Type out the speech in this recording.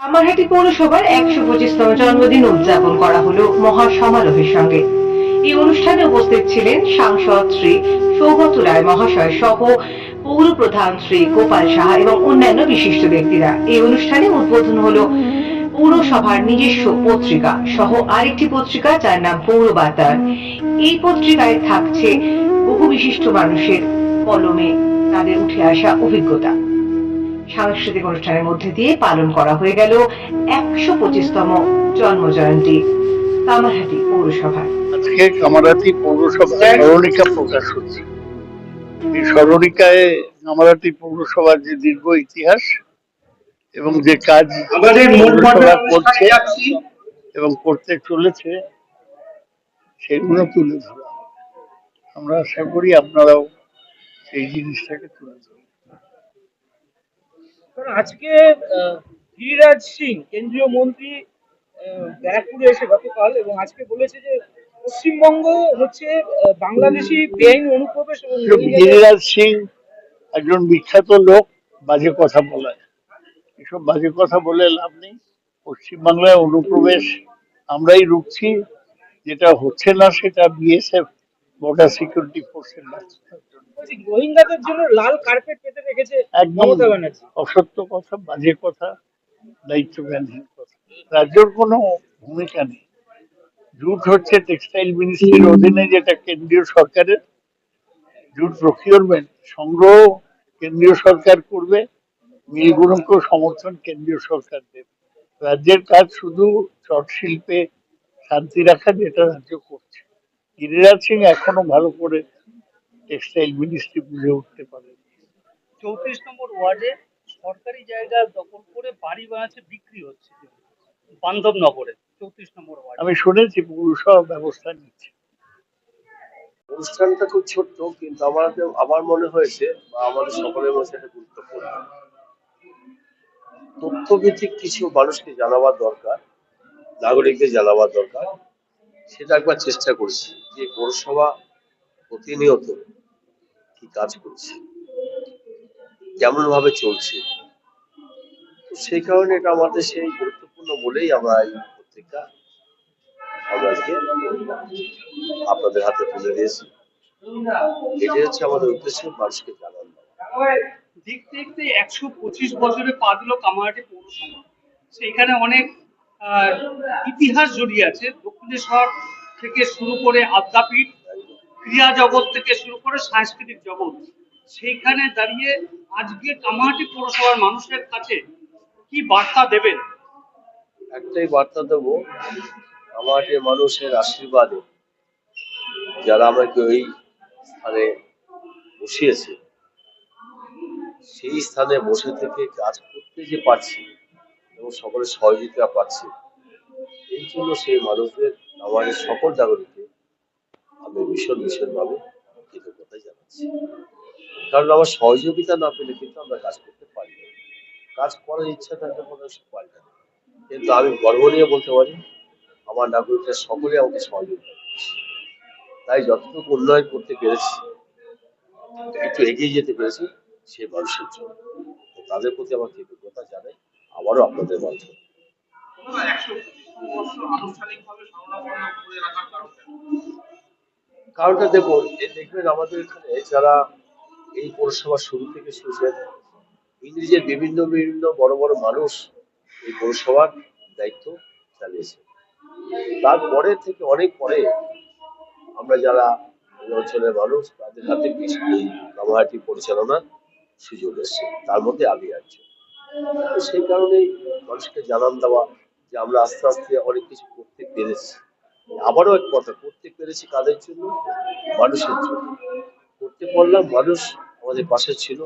কামারহাটি পৌরসভার একশো পঁচিশতম জন্মদিন উদযাপন করা হলো মহা সমারোহের সঙ্গে। এই অনুষ্ঠানে উপস্থিত ছিলেন সাংসদ শ্রী সৌগত রায় মহাশয় সহ পৌর প্রধান শ্রী গোপাল সাহা এবং অন্যান্য বিশিষ্ট ব্যক্তিরা। এই অনুষ্ঠানে উদ্বোধন হলো পৌরসভার নিজস্ব পত্রিকা সহ আরেকটি পত্রিকা যার নাম পৌর বার্তার এই পত্রিকায় থাকছে বহু বিশিষ্ট মানুষের কলমে তাদের উঠে আসা অভিজ্ঞতা। সাংস্কৃতিক অনুষ্ঠানের মধ্যে দিয়ে পালন করা হয়ে গেল একশো পঁচিশতম জন্মজয়ন্তী কামারহাটি পৌরসভার আজকে কামারাতি পৌরসভা স্মরণিকা প্রকাশ হচ্ছে। এই স্মরণিকায় কামারাতি পৌরসভার যে দীর্ঘ ইতিহাস এবং যে কাজ আমাদের পৌরসভা করছে এবং করতে চলেছে সেগুলো তুলে ধরা। আমরা আশা করি আপনারাও সেই জিনিসটাকে তুলে ধরবেন। আজকে গিরিরাজ সিং কেন্দ্রীয় মন্ত্রী ব্যারাকপুরে এসে গতকাল এবং আজকে বলেছে যে পশ্চিমবঙ্গ হচ্ছে বাংলাদেশি বেআইনি অনুপ্রবেশ গিরিরাজ সিং একজন বিখ্যাত লোক বাজে কথা বলায় এসব বাজে কথা বলে লাভ নেই পশ্চিমবাংলায় অনুপ্রবেশ আমরাই রুখছি যেটা হচ্ছে না সেটা বিএসএফ বর্ডার সিকিউরিটি ফোর্সের ব্যর্থতার জন্য। রোহিঙ্গাদের জন্য লাল কার্পেট পেতে একদম অসত্য কথা বাজে কথা দায়িত্ব জ্ঞানহীন কথা। রাজ্যের কোনো ভূমিকা নেই। জুট হচ্ছে টেক্সটাইল মিনিস্ট্রির অধীনে যেটা কেন্দ্রীয় সরকারের। জুট প্রকিউরমেন্ট সংগ্রহ কেন্দ্রীয় সরকার করবে মিলগুলোকেও সমর্থন কেন্দ্রীয় সরকার দেবে। রাজ্যের কাজ শুধু চট শিল্পে শান্তি রাখা যেটা রাজ্য করছে। গিরিরাজ সিং এখনও ভালো করে টেক্সটাইল মিনিস্ট্রি বুঝে উঠতে পারে চৌত্রিশ নম্বর ওয়ার্ডে সরকারি জায়গা দখল করে বাড়ি বানাচ্ছে বিক্রি হচ্ছে বান্ধবনগরে চৌত্রিশ নম্বর ওয়ার্ড। আমি শুনেছি পৌরসভা ব্যবস্থা নিচ্ছে। অনুষ্ঠানটা খুব ছোট্ট কিন্তু আমার আমার মনে হয়েছে বা আমাদের সকলের মধ্যে সেটা গুরুত্বপূর্ণ। তথ্যভিত্তিক কিছু মানুষকে জানাবার দরকার নাগরিকদের জানাবার দরকার সেটা একবার চেষ্টা করছি যে পৌরসভা প্রতিনিয়ত কি কাজ করছে। কেমন ভাবে চলছে সেই কারণে এটা আমাদের সেই গুরুত্বপূর্ণ বলেই আমরা এই পত্রিকা আমরা আজকে আপনাদের হাতে তুলে দিয়েছি। এটাই হচ্ছে আমাদের উদ্দেশ্য, মানুষকে জানানো। দেখতে দেখতে একশো পঁচিশ বছরে পা দিল কামারহাটি পৌরসভা। সেইখানে অনেক ইতিহাস জড়িয়ে আছে। দক্ষিণেশ্বর থেকে শুরু করে আদ্যাপীঠ ক্রিয়া জগৎ থেকে শুরু করে সাংস্কৃতিক জগৎ। সেইখানে দাঁড়িয়ে আজকে কামারহাটি পৌরসভার মানুষের কাছে কি বার্তা দেবেন? একটাই বার্তা দেবো আমার যে মানুষের আশীর্বাদে যারা আমাকে ওই স্থানে বসিয়েছে, সেই স্থানে বসে থেকে কাজ করতে যে পারছি এবং সকলের সহযোগিতা পাচ্ছি, এই জন্য সেই মানুষদের, আমাদের সকল নাগরিককে আমি ভীষণ ভীষণভাবে কৃতজ্ঞতা জানাচ্ছি। কারণ আমার সহযোগিতা না পেলে কিন্তু আমরা কাজ করতে পারি না। কাজ করার ইচ্ছা থাকলে কোনো পারি না কিন্তু আমি গর্ব নিয়ে বলতে পারি, আমার নাগরিকরা সকলে আমাকে সহযোগিতা তাই যতটুকু উন্নয়ন করতে পেরেছি, একটু এগিয়ে যেতে পেরেছি সেই মানুষের জন্য। তাদের প্রতি আমার কৃতজ্ঞতা জানাই, আবারও আপনাদের মাধ্যমে। কারণটা দেখুন দেখবেন আমাদের এখানে যারা এই পৌরসভা শুরু থেকে শুরুছেন ইংরেজের বিভিন্ন বিভিন্ন বড় বড় মানুষ এই পৌরসভার দায়িত্ব চালিয়েছে। তারপরে থেকে অনেক পরে আমরা যারা অঞ্চলের মানুষ, তাদের হাতে কিছু কামাহাটি পরিচালনার সুযোগ এসছে। তার মধ্যে আমি তো সেই কারণেই মানুষকে জানান দেওয়া যে আমরা আস্তে আস্তে অনেক কিছু করতে পেরেছি। আবারও এক কথা, করতে পেরেছি কাদের জন্য? মানুষের জন্য। করতে পারলাম মানুষ আমাদের পাশে ছিল।